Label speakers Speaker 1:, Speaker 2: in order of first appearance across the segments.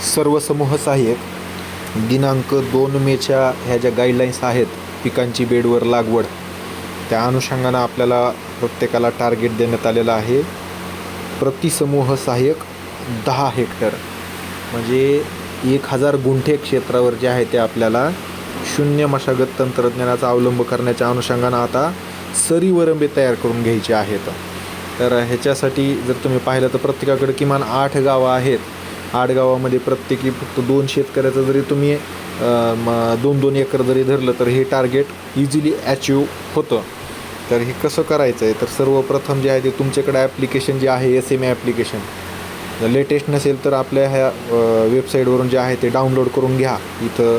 Speaker 1: सर्व समूह सहाय्यक दिनांक दोन मेच्या ह्या ज्या गाईडलाईन्स आहेत पिकांची बेडवर लागवड त्या अनुषंगानं आपल्याला प्रत्येकाला टार्गेट देण्यात आलेलं आहे. प्रतिसमूह सहाय्यक दहा हेक्टर. म्हणजे एक हजार गुंठे क्षेत्रावर जे आहे ते आपल्याला शून्य मशागत तंत्रज्ञानाचा अवलंब करण्याच्या अनुषंगानं आता सरी वरंबे तयार करून घ्यायचे आहेत. तर ह्याच्यासाठी जर तुम्ही पाहिलं तर प्रत्येकाकडे किमान आठ गावं आहेत. आठ गावामध्ये प्रत्येकी फक्त दोन शेतकऱ्याचं जरी तुम्ही दोन दोन एकर जरी धरलं तर हे टार्गेट इझिली अचीव होतं. तर हे कसं करायचं आहे? तर सर्वप्रथम जे आहे ते तुमच्याकडे ॲप्लिकेशन जे आहे S M A application latest नसेल तर आपल्या ह्या वेबसाईटवरून जे आहे ते डाउनलोड करून घ्या. इथं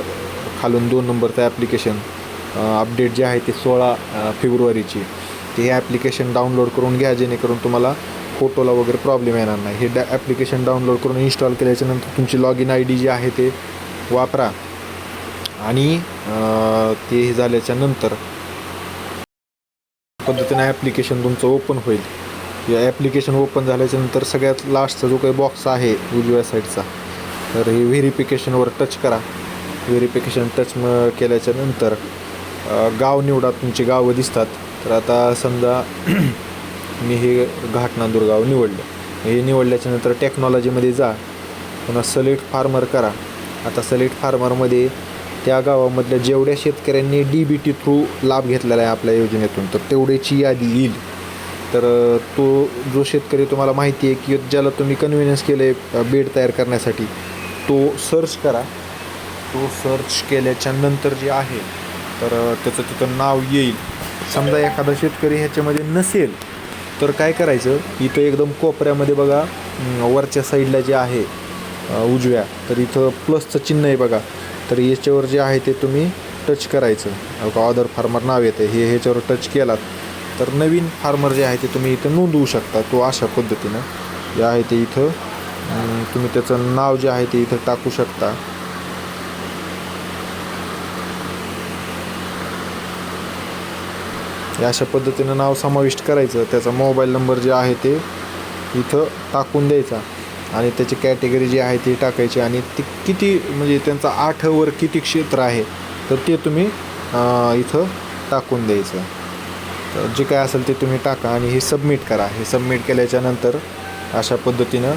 Speaker 1: खालून दोन नंबरचं ॲप्लिकेशन अपडेट जे आहे ते सोळा फेब्रुवारीची. ते हे ॲप्लिकेशन डाउनलोड करून घ्या जेणेकरून तुम्हाला फोटोला वगैरे प्रॉब्लेम येणार नाही. हे डॅ ॲप्लिकेशन डाउनलोड करून इन्स्टॉल केल्याच्यानंतर तुमची लॉग इन आय डी जी आहे ते वापरा. आणि ते हे झाल्याच्यानंतर पद्धतीने ॲप्लिकेशन तुमचं ओपन होईल. या ॲप्लिकेशन ओपन झाल्याच्यानंतर सगळ्यात लास्टचा जो काही बॉक्स आहे उजव्या साईडचा तर हे व्हेरिफिकेशनवर टच करा. व्हेरिफिकेशन टच म केल्याच्यानंतर गाव निवडा तुमची गावं दिसतात. तर आता समजा मी हे घाट गाव निवडलं. हे निवडल्याच्यानंतर टेक्नॉलॉजीमध्ये जा. पुन्हा सलेट फार्मर करा. आता सलेट फार्मरमध्ये त्या गावामधल्या जेवढ्या शेतकऱ्यांनी डी बी टी थ्रू लाभ घेतलेला आहे आपल्या योजनेतून तर तेवढ्याची यादी येईल. तर तो जो शेतकरी तुम्हाला माहिती आहे की ज्याला तुम्ही कन्व्हिनियन्स केलं आहे बेड तयार करण्यासाठी तो सर्च करा. तो सर्च केल्याच्यानंतर जे आहे तर त्याचं तिथं नाव येईल. समजा एखादा शेतकरी ह्याच्यामध्ये नसेल तर काय करायचं? इथं एकदम कोपऱ्यामध्ये बघा वरच्या साईडला जे आहे उजव्या तर इथं प्लसचं चिन्ह आहे बघा. तर याच्यावर जे आहे ते तुम्ही टच करायचं. ऑदर फार्मर नाव येतं हे ह्याच्यावर टच केलात तर नवीन फार्मर जे आहे ते तुम्ही इथं नोंदवू शकता. तो अशा पद्धतीनं जे आहे ते इथं तुम्ही त्याचं नाव जे आहे ते इथं टाकू शकता. हे अशा पद्धतीनं नाव समाविष्ट करायचं. त्याचा मोबाईल नंबर जे आहे ते इथं टाकून द्यायचा. आणि त्याची कॅटेगरी जी आहे ती टाकायची. आणि ती किती म्हणजे त्यांचा आठवर किती क्षेत्र आहे तर ते तुम्ही इथं टाकून द्यायचं. तर जे काय असेल ते तुम्ही टाका आणि हे सबमिट करा. हे सबमिट केल्याच्यानंतर अशा पद्धतीनं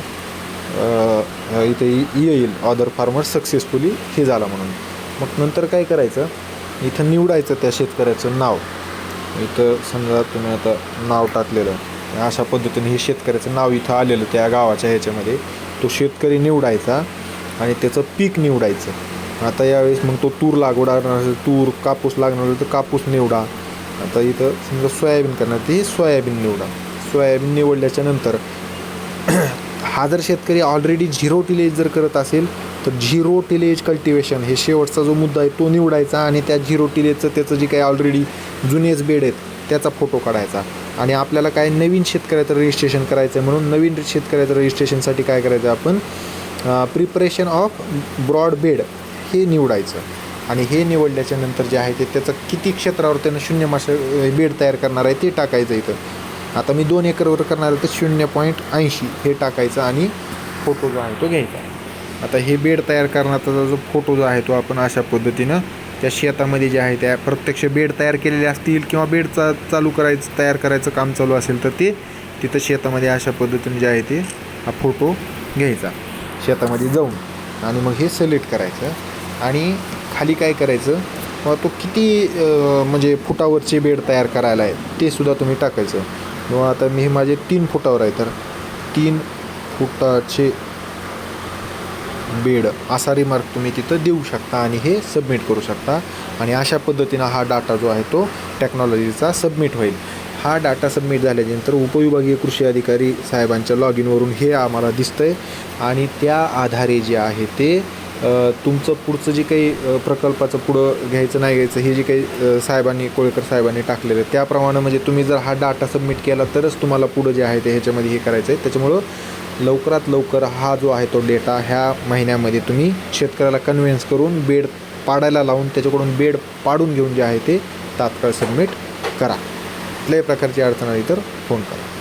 Speaker 1: इथे येईल ऑदर फार्मर सक्सेसफुली हे झाला म्हणून. मग नंतर काय करायचं? इथं निवडायचं त्या शेतकऱ्याचं नाव. इथं समजा तुम्ही आता नाव टाकलेलं अशा पद्धतीने हे शेतकऱ्याचं नाव इथं आलेलं त्या गावाच्या ह्याच्यामध्ये तो शेतकरी निवडायचा आणि त्याचं पीक निवडायचं. आता यावेळेस मग तो तूर लागवड असेल तूर कापूस लागणार तर कापूस निवडा. आता इथं समजा सोयाबीन करणार ते सोयाबीन निवडा. सोयाबीन निवडल्याच्या नंतर हा जर शेतकरी ऑलरेडी झिरो टिलेज जर करत असेल तर झिरो टिलेज कल्टिवेशन हे शेवटचा जो मुद्दा आहे तो निवडायचा आणि त्या झिरो टिलेजचं त्याचं जे काही ऑलरेडी जुनेच बेड आहेत त्याचा फोटो काढायचा. आणि आपल्याला काय नवीन शेतकऱ्याचं रजिस्ट्रेशन करायचं आहे म्हणून नवीन शेतकऱ्याचं रजिस्ट्रेशनसाठी काय करायचं आपण प्रिपरेशन ऑफ ब्रॉड बेड हे निवडायचं. आणि हे निवडल्याच्या नंतर जे आहे ते त्याचं किती क्षेत्रावर त्यानं शून्य मासे बेड तयार करणार आहे ते टाकायचं इथं. आता मी दोन एकरवर करणार आहे तर शून्य पॉईंट ऐंशी हे टाकायचं आणि फोटो जो आहे तो घ्यायचा आता हे बेड तयार करण्याचा जो फोटो जो आहे तो आपण अशा पद्धतीनं त्या शेतामध्ये जे आहे त्या प्रत्यक्ष बेड तयार केलेले असतील किंवा बेड चा चालू करायचं तयार करायचं काम चालू असेल तर ते तिथं शेतामध्ये अशा पद्धतीने जे आहे ते हा फोटो घ्यायचा. शेतामध्ये जाऊन आणि मग हे सिलेक्ट करायचं आणि खाली काय करायचं? किंवा तो किती म्हणजे फुटावरचे बेड तयार करायला आहे ते सुद्धा तुम्ही टाकायचं. किंवा आता मी माझे तीन फुटावर आहे तर तीन फुटाचे बेड असा रिमार्क तुम्ही तिथं देऊ शकता आणि हे सबमिट करू शकता. आणि अशा पद्धतीनं हा डाटा जो आहे तो टेक्नॉलॉजीचा सबमिट होईल. हा डाटा सबमिट झाल्यानंतर उपविभागीय कृषी अधिकारी साहेबांच्या लॉग इनवरून हे आम्हाला दिसतं आहे आणि त्या आधारे जे आहे ते तुमचं पुढचं जे काही प्रकल्पाचं पुढं घ्यायचं नाही घ्यायचं हे जे काही साहेबांनी कोळेकर साहेबांनी टाकलेलं आहे त्याप्रमाणे म्हणजे तुम्ही जर हा डाटा सबमिट केला तरच तुम्हाला पुढं जे आहे ते ह्याच्यामध्ये हे करायचं आहे त्याच्यामुळं लवकरात लवकर हा जो आहे तो डेटा ह्या महिन्यामध्ये तुम्ही शेतकऱ्याला कन्व्हिन्स करून बेड पाडायला लावून त्याच्याकडून बेड पाडून घेऊन जे आहे ते तात्काळ सबमिट करा. कुठल्याही प्रकारची अडचण आली तर फोन करा.